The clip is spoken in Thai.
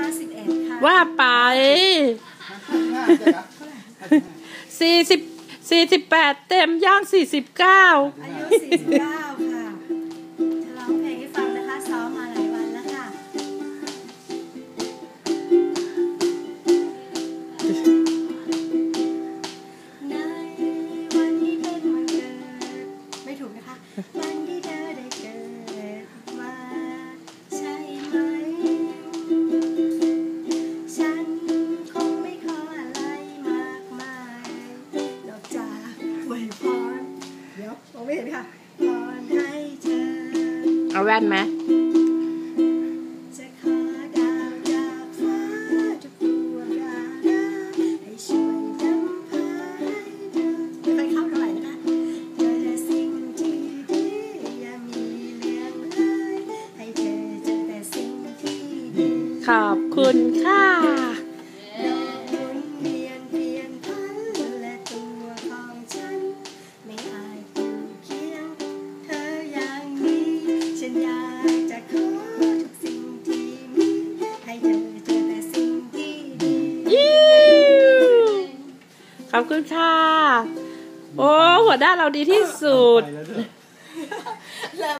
ห้าสิบเอ็ดค่ะว่าไปห้าใช่ไหมสี่สิบสี่สิบแปดเต็มย่างสี่สิบเก้าอายุสี่สิบเก้าค่ะจะร้องเพลงให้ฟังนะคะซ้อมมาหลายวันแล้วค่ะในวันที่เป็นวันเกิดไม่ถูกนะคะ ดี๋ยวมองไม่เห็นค่ะพรให้เธอเอาแว่นไหมจะขอดาวจากฟ้าทุกดวงดาวให้ช่วยนำพาให้เธอไม่ค่อยเข้าเท่าไหร่นะคะเจอแต่สิ่งที่ดีอย่ามีเลี่ยงเลยให้เธอเจอแต่สิ่งที่ดีขอบคุณค่ะ ขอบคุณค่ะ โอ้หัวหน้าเราดีที่สุด